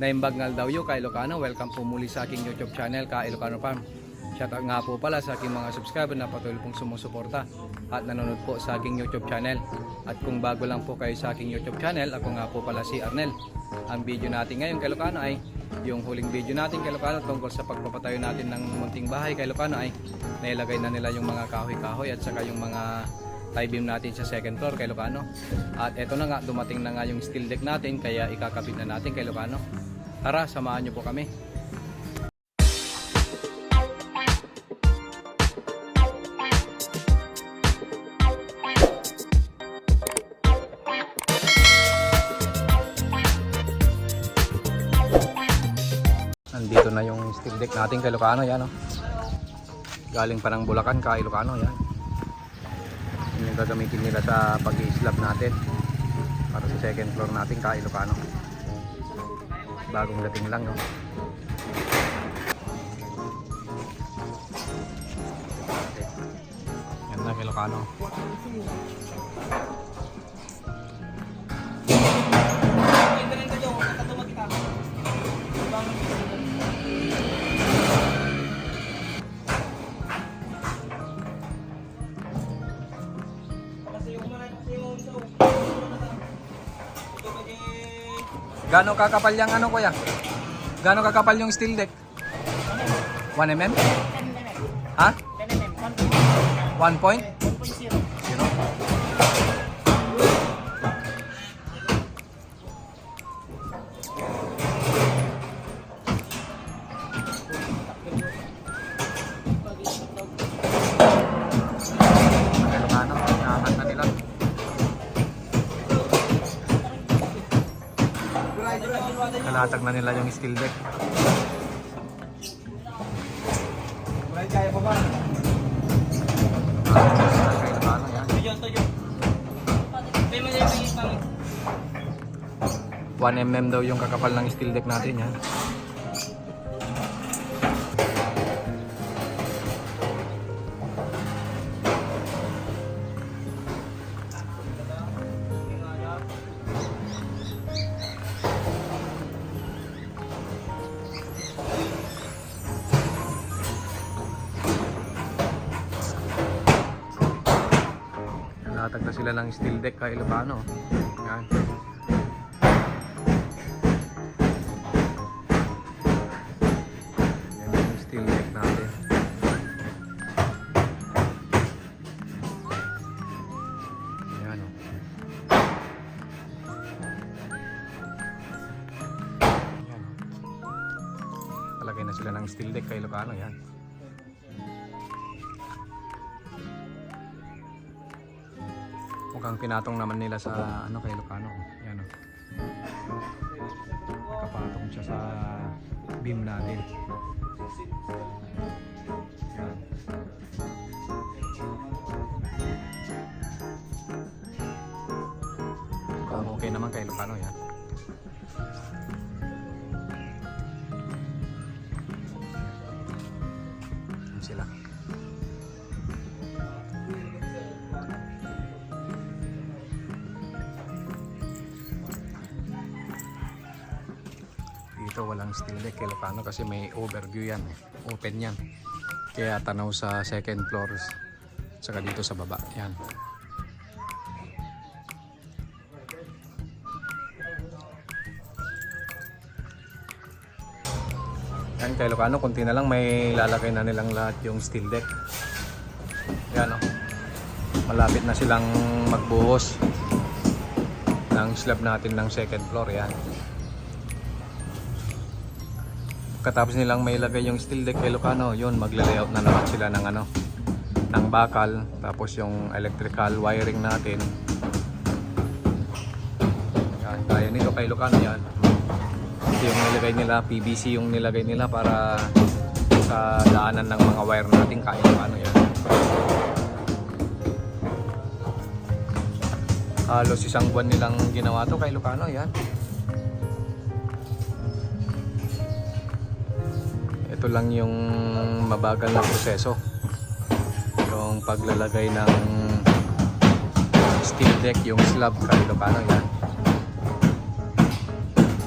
Naimbag ngal daw kay Ilocano. Welcome po muli sa aking YouTube channel ka Ilocano Farm. Shoutout nga po pala sa aking mga subscriber na patuloy pong sumusuporta at nanonood po sa aking YouTube channel. At kung bago lang po kayo sa aking YouTube channel, ako nga po pala si Arnel. Ang video natin ngayon kay ay yung huling video natin kay Ilocano tungkol sa pagpapatayo natin ng munting bahay kay Ilocano ay nailagay na nila yung mga kahoy-kahoy at saka yung mga tie beam natin sa second floor kay Ilocano. At eto na nga, dumating na nga yung steel deck natin kaya ikakabit na natin kay Ilocano. Tara, samahan nyo po kami. Nandito na yung steel deck natin kay Ilocano, yan oh. Galing pa ng Bulacan kay Ilocano, yan. Yun yung gagamitin nila sa pag-i-slab natin. Para sa second floor natin kay Ilocano. Bagong dating lang, no. Kay Ilocano. Gano'ng kakapal yung ano kuya? Gano'ng kakapal yung steel deck? 1 mm? Ha? 1 point? Nalatag na nila yung steel deck. Ilocano, yan. 1 mm daw yung kakapal ng steel deck natin yan. Sila ng steel deck kay Ilocano. Yan. Yan yung steel deck natin. Yan o. Yan o. Palagay na sila ng steel deck kay Ilocano. Yan. Mukhang pinatong naman nila sa ano kay Lucano. Yan o. Nakapatong siya sa beam natin. Yan. Okay naman kay Lucano. Yan walang steel deck kay Lucano kasi may overview yan. eh. Open yan. Kaya tanaw sa second floor saka dito sa baba. Yan. Yan kay Lucano, kunti na lang may lalagay na nilang lahat yung steel deck. Yan o. Malapit na silang magbuhos ng slab natin ng second floor. Yan. Katapos nilang may ilagay yung steel deck kay Lucano, yun, magle-layout na naman sila ng ano, ng bakal, tapos yung electrical wiring natin. Yan, kaya nito kay Lucano yan. Ito yung nilagay nila, PVC yung nilagay nila para sa daanan ng mga wire natin kaya Lucano yan. Halos isang buwan nilang ginawa to kay Lucano yan. Ito lang yung mabagal na proseso yung paglalagay ng steel deck yung slab kay Ilocano yan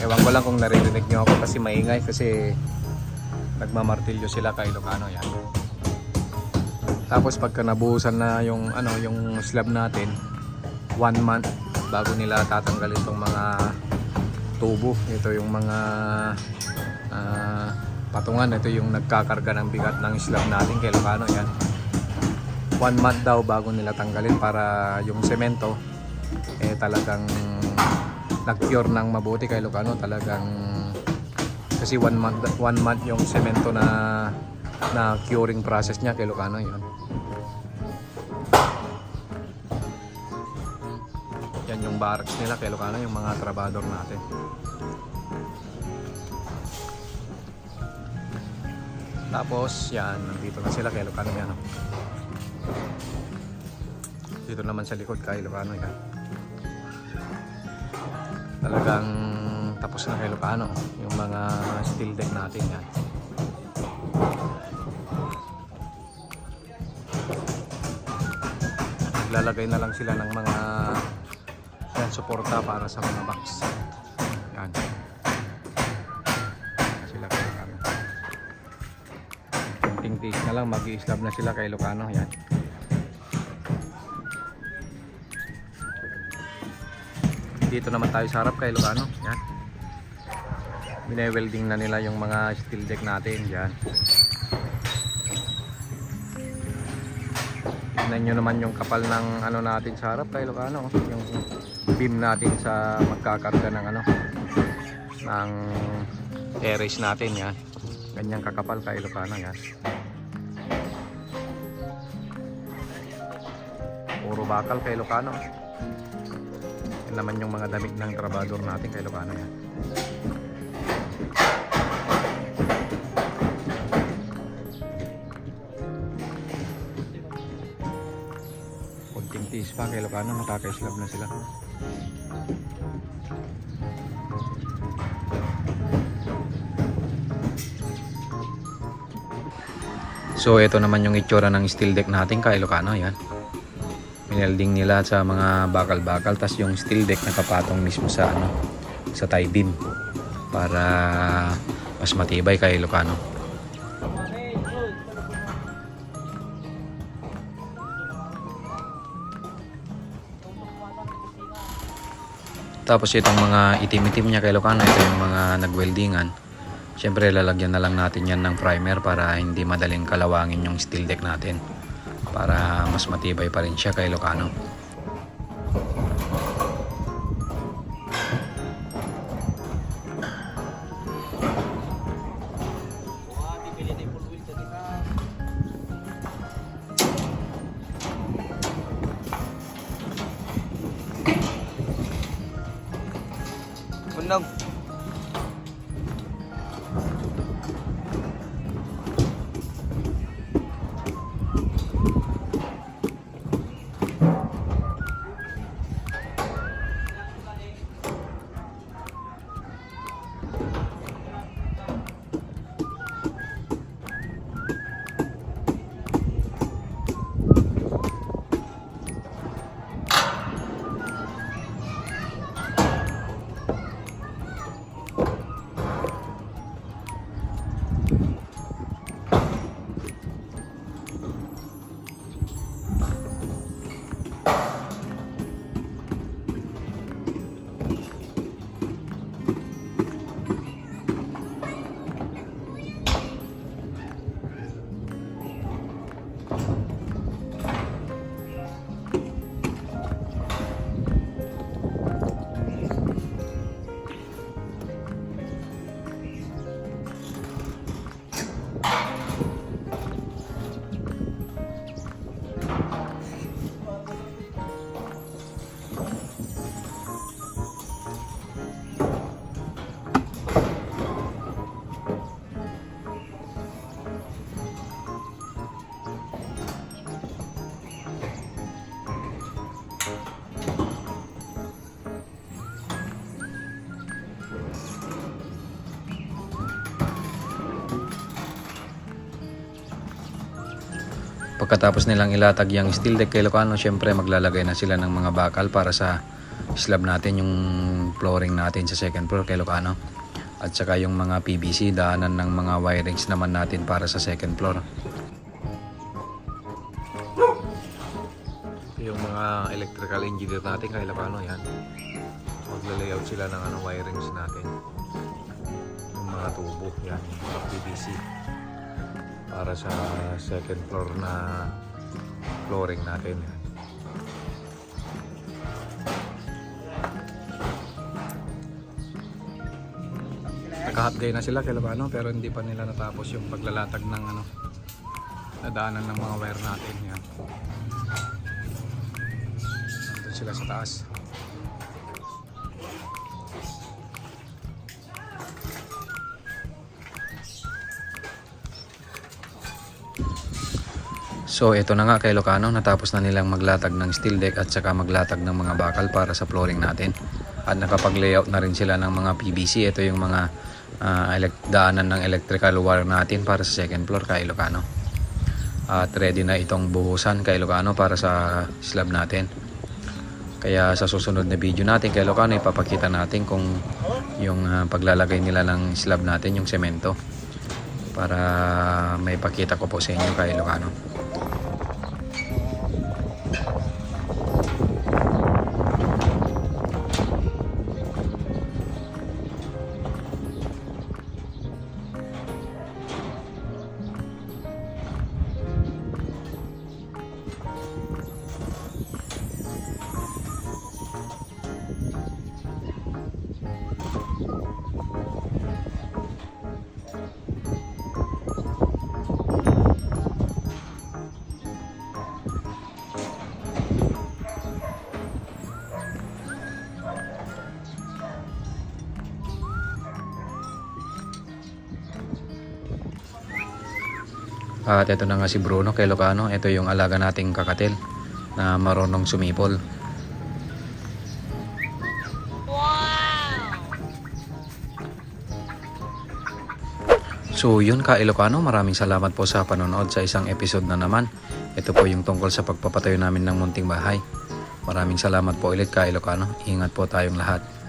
Ewan ko lang kung naririnig nyo ako kasi maingay kasi nagmamartilyo sila kay Ilocano yan. Tapos pagka nabuhusan na yung ano yung slab natin, one month bago nila tatanggalin tong mga tubo. Ito yung mga ah, patungan. Ito yung nagkakarga ng bigat ng slab natin kay Ilocano yan. One month daw bago nila tanggalin para yung semento eh talagang nag-cure ng mabuti kay Lucano talagang kasi one month one month yung semento na na curing process niya kay Lucano yun yan yung barracks nila kay Lucano yung mga trabador natin tapos yan nandito na sila kay Lucano yan oh. dito naman sa likod kay Lucano yan. Talagang tapos na kay Lucano yung mga steel deck natin yan. Naglalagay na lang sila ng mga yan suporta para sa mga box. Yan tiis na lang mag slab na sila kay Lucano yan. Dito naman tayo sa harap kay Lucano yan. Bine-welding na nila yung mga steel deck natin yan. Tignan nyo naman yung kapal ng ano natin sa harap kay Lucano yung beam natin sa magkakarga ng ano ng terrace natin yan. Ganyang kakapal kay Lucano yan bakal kay Lucano yan naman yung mga damit ng trabador natin kay Lucano yan. Kunting tiis pa kay Lucano, makaka-slab na sila. So ito naman yung itsura ng steel deck natin kay Lucano yan minelding nila sa mga bakal-bakal tas yung steel deck nakapatong mismo sa ano sa tie beam para mas matibay kay Lucano tapos itong mga itim-itim niya kay Lucano ito yung mga nagweldingan. Syempre lalagyan na lang natin yan ng primer para hindi madaling kalawangin yung steel deck natin para mas matibay pa rin siya kay Lucano. Bunog. Pagkatapos nilang ilatag yung steel deck kay Lucano, syempre maglalagay na sila ng mga bakal para sa slab natin, yung flooring natin sa second floor kay Lucano. At saka yung mga PVC, daanan ng mga wirings naman natin para sa second floor. Yung mga electrical engineer natin kay Lucano, yan. Magla-layout sila ng ano, wirings natin. Yung mga tubo, yan, yung PVC. Para sa second floor na flooring natin. Naka-half-gay na sila kay Lucano pero hindi pa nila natapos yung paglalatag ng ano nadaanan ng mga wire natin yan. Nandun sila sa taas. So ito na nga kay Locano, natapos na nilang maglatag ng steel deck at saka maglatag ng mga bakal para sa flooring natin. At nakapag-layout na rin sila ng mga PVC. Ito yung mga elek- daanan ng electrical wire natin para sa second floor kay Locano. At ready na itong buhusan kay Locano para sa slab natin. Kaya sa susunod na video natin kay Locano ipapakita natin kung yung ah, paglalagay nila ng slab natin, yung semento. Para may pakita ko po sa inyo kay Locano. At ito na nga si Bruno kay Locano. Ito yung alaga nating kakatil na marunong sumipol. So yun ka Ilocano, maraming salamat po sa panonood sa isang episode na naman. Ito po yung tungkol sa pagpapatayo namin ng munting bahay. Maraming salamat po ulit ka Ilocano. Ingat po tayong lahat.